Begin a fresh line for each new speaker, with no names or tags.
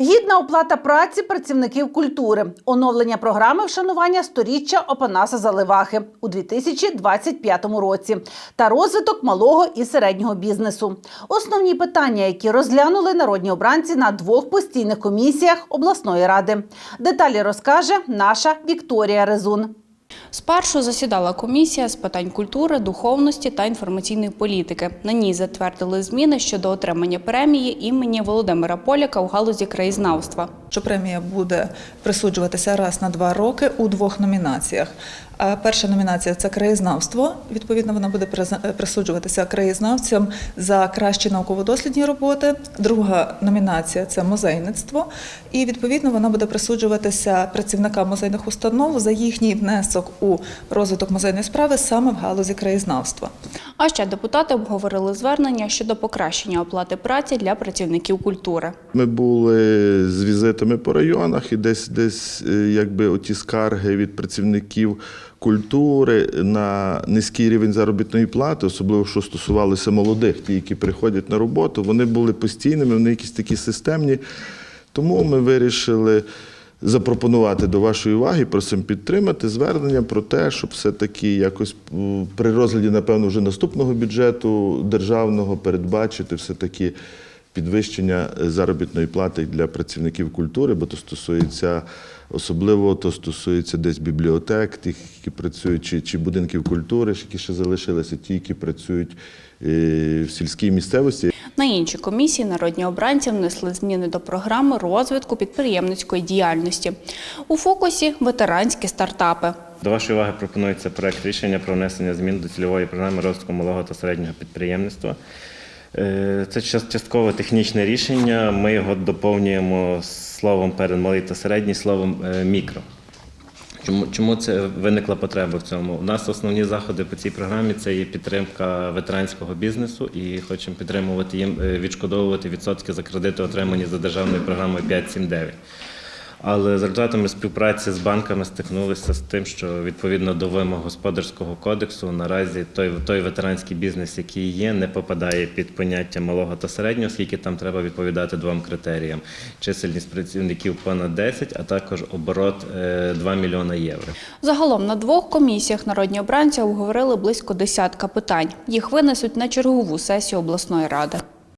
Гідна оплата праці працівників культури, оновлення програми вшанування сторіччя Опанаса Заливахи у 2025 році та розвиток малого і середнього бізнесу. Основні питання, які розглянули народні обранці на двох постійних комісіях обласної ради. Деталі розкаже наша Вікторія Резун.
Спершу засідала комісія з питань культури, духовності та інформаційної політики. На ній затвердили зміни щодо отримання премії імені Володимира Поляка у галузі краєзнавства.
що премія буде присуджуватися раз на два роки у двох номінаціях. А Перша номінація це краєзнавство. Відповідно, вона буде призна- присуджуватися краєзнавцям за кращі науково-дослідні роботи. Друга номінація це музейництво. І відповідно вона буде присуджуватися працівникам музейних установ за їхній внесок у розвиток музейної справи саме в галузі краєзнавства.
А ще депутати обговорили звернення щодо покращення оплати праці для працівників культури.
Ми були з візитами по районах і десь десь е, якби оті скарги від працівників культури на низький рівень заробітної плати, особливо що стосувалося молодих, ті, які приходять на роботу, вони були постійними, вони якісь такі системні. Тому ми вирішили запропонувати до вашої уваги, просимо підтримати звернення про те, щоб все-таки якось при розгляді, напевно, вже наступного бюджету державного передбачити все-таки підвищення заробітної плати для працівників культури, бо то стосується особливо то стосується десь бібліотек, тих, які працюють, чи, чи будинків культури, які ще залишилися, ті, які працюють е, в сільській місцевості.
На інші комісії народні обранці внесли зміни до програми розвитку підприємницької діяльності. У фокусі ветеранські стартапи.
До вашої уваги пропонується проект рішення про внесення змін до цільової програми розвитку малого та середнього підприємництва. Е, Це част- частково технічне рішення. Ми його доповнюємо словом перед малий та середній словом е, мікро. Чому, чому це виникла потреба в цьому? У нас основні заходи по цій програмі це є підтримка ветеранського бізнесу і хочемо підтримувати їм е, відшкодовувати відсотки за кредити, отримані за державною програмою 579. Але за результатами співпраці з банками стикнулися з тим, що відповідно до вимог господарського кодексу наразі той, той ветеранський бізнес, який є, не попадає під поняття малого та середнього, оскільки там треба відповідати двом критеріям: чисельність працівників понад 10, а також оборот е, 2 мільйона євро.
Загалом на двох комісіях народні обранці обговорили близько десятка питань. Їх винесуть на чергову сесію обласної ради.